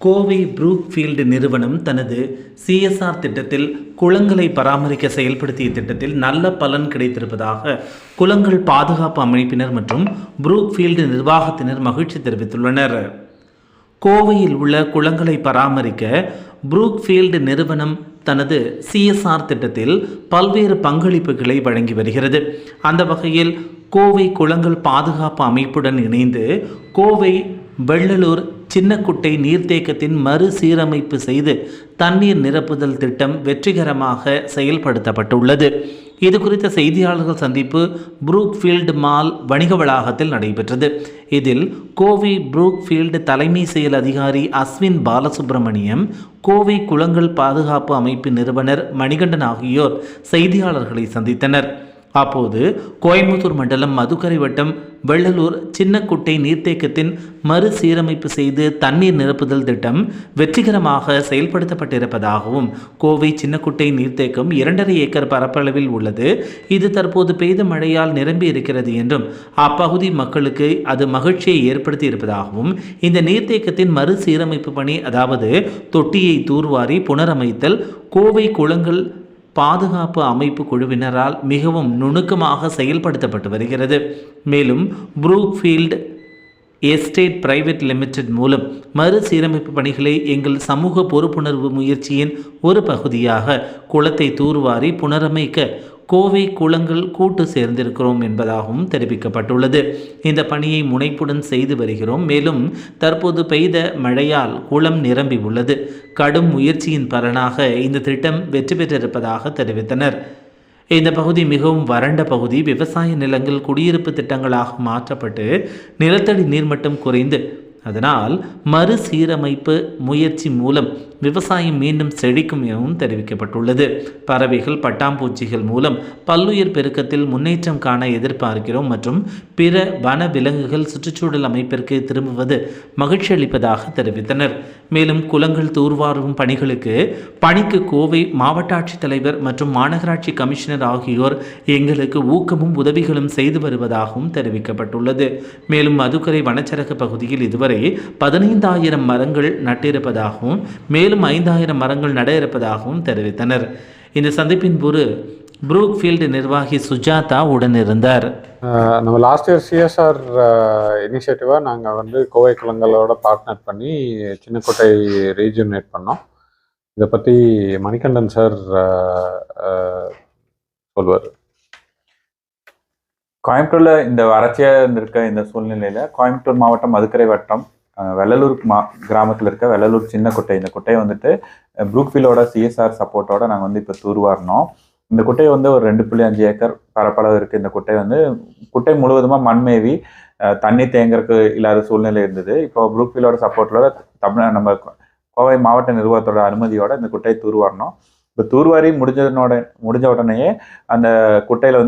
Kovai Brookfield நிறுவனம் தனது CSR திட்டத்தில் குளங்களை பராமரிக்க செயல்படுத்திய திட்டத்தில் நல்ல பலன் கிடைத்திருப்பதாக குளங்கள் பாதுகாப்பு அமைப்பினர் மற்றும் ப்ரூக்ஃபீல்டு நிர்வாகத்தினர் மகிழ்ச்சி தெரிவித்துள்ளனர். கோவையில் உள்ள குளங்களை பராமரிக்க ப்ரூக்ஃபீல்டு நிறுவனம் தனது சிஎஸ்ஆர் திட்டத்தில் பல்வேறு பங்களிப்புகளை வழங்கி வருகிறது. அந்த வகையில் கோவை குளங்கள் பாதுகாப்பு அமைப்புடன் இணைந்து கோவை வெள்ளலூர் சின்னக்குட்டை நீர்த்தேக்கத்தின் மறுசீரமைப்பு செய்து தண்ணீர் நிரப்புதல் திட்டம் வெற்றிகரமாக செயல்படுத்தப்பட்டுள்ளது. இது குறித்த செய்தியாளர்கள் சந்திப்பு புரூக்ஃபீல்டு மால் வணிக வளாகத்தில் நடைபெற்றது. இதில் கோவை புரூக்ஃபீல்டு தலைமை செயல் அதிகாரி அஸ்வின் பாலசுப்ரமணியம் கோவை குளங்கள் பாதுகாப்பு அமைப்பு நிறுவனர் மணிகண்டன் ஆகியோர் செய்தியாளர்களை சந்தித்தனர். அப்போது கோயம்புத்தூர் மண்டலம் மதுக்கரை வட்டம் வெள்ளலூர் சின்னக்குட்டை நீர்த்தேக்கத்தின் மறுசீரமைப்பு செய்து தண்ணீர் நிரப்புதல் திட்டம் வெற்றிகரமாக செயல்படுத்தப்பட்டிருப்பதாகவும் கோவை சின்னக்குட்டை நீர்த்தேக்கம் இரண்டரை ஏக்கர் பரப்பளவில் உள்ளது. இது தற்போது பெய்த மழையால் நிரம்பி இருக்கிறது என்றும் அப்பகுதி மக்களுக்கு அது மகிழ்ச்சியை ஏற்படுத்தி இருப்பதாகவும் இந்த நீர்த்தேக்கத்தின் மறுசீரமைப்பு பணி அதாவது தொட்டியை தூர்வாரி புனரமைத்தல் கோவை குளங்கள் பாதுகாப்பு அமைப்பு குழுவினரால் மிகவும் நுணுக்கமாக செயல்படுத்தப்பட்டு வருகிறது. மேலும் புரூக்ஃபீல்டு எஸ்டேட் பிரைவேட் லிமிடெட் மூலம் மறுசீரமைப்பு பணிகளை எங்கள் சமூக பொறுப்புணர்வு முயற்சியின் ஒரு பகுதியாக குளத்தை தூர்வாரி புனரமைக்க கோவை குளங்கள் கூட்டு சேர்ந்திருக்கிறோம் என்பதாகவும் தெரிவிக்கப்பட்டுள்ளது. இந்த பணியை முனைப்புடன் செய்து வருகிறோம். மேலும் தற்போது பெய்த மழையால் குளம் நிரம்பி உள்ளது. கடும் முயற்சியின் பலனாக இந்த திட்டம் வெற்றி பெற்றிருப்பதாக தெரிவித்தனர். இந்த பகுதி மிகவும் வறண்ட பகுதி. விவசாய நிலங்கள் குடியிருப்பு திட்டங்களாக மாற்றப்பட்டு நிலத்தடி நீர்மட்டம் குறைந்து அதனால் மறுசீரமைப்பு முயற்சி மூலம் விவசாயம் மீண்டும் செழிக்கும் எனவும் தெரிவிக்கப்பட்டுள்ளது. பறவைகள் பட்டாம்பூச்சிகள் மூலம் பல்லுயிர் பெருக்கத்தில் முன்னேற்றம் காண எதிர்பார்க்கிறோம் மற்றும் பிற வன விலங்குகள் சுற்றுச்சூழல் அமைப்பிற்கு திரும்புவது மகிழ்ச்சி அளிப்பதாக தெரிவித்தனர். மேலும் குளங்கள் தூர்வாரும் பணிகளுக்கு பணிக்கு கோவை மாவட்ட ஆட்சித்தலைவர் மற்றும் மாநகராட்சி கமிஷனர் ஆகியோர் எங்களுக்கு ஊக்கமும் உதவிகளும் செய்து வருவதாகவும் தெரிவிக்கப்பட்டுள்ளது. மேலும் மதுக்கரை வனச்சரக பகுதியில் இதுவரை பதினைந்தாயிரம் மரங்கள் நட்டிருப்பதாகவும் மேலும் ஐந்தாயிரம் மரங்கள் நட இருப்பதாகவும் தெரிவித்தனர். இந்த சந்திப்பின் போது புரூக்ஃபீல்டு நிர்வாகி சுஜாதா உடன் இருந்தார் நம்ம லாஸ்ட் இயர் சிஎஸ்ஆர் இனிஷியேட்டிவாக நாங்கள் வந்து கோவை குளங்களோட பார்ட்னர் பண்ணி சின்னக்கோட்டை ரீஜினேட் பண்ணோம். இதை பற்றி மணிகண்டன் சார் சொல்வார். கோயம்புத்தூரில் இந்த வறட்சியாக இருந்திருக்க இந்த சூழ்நிலையில் கோயம்புத்தூர் மாவட்டம் மதுக்கரை வட்டம் வெள்ளலூர் மா கிராமத்தில் இருக்க வெள்ளலூர் சின்ன குட்டை. இந்த குட்டையை வந்துட்டு ப்ரூக்ஃபீலோட சிஎஸ்ஆர் சப்போர்ட்டோட நாங்கள் வந்து இப்போ தூர்வாரினோம் இந்த குட்டை வந்து ஒரு ரெண்டு புள்ளி அஞ்சு ஏக்கர் பரப்பளவு இருக்குது இந்த குட்டை வந்து குட்டை முழுவதுமாக மண்மேவி தண்ணி தேங்கறதுக்கு இல்லாத சூழ்நிலை இருந்தது. இப்போ ப்ரூக்ஃபீலோட சப்போர்ட்டோட தமிழ் நம்ம கோவை மாவட்ட நிர்வாகத்தோட அனுமதியோட இந்த குட்டையை தூர்வாரணும் இப்போ தூர்வாரி முடிஞ்சதனோட முடிஞ்ச உடனேயே அந்த குட்டையில் வந்து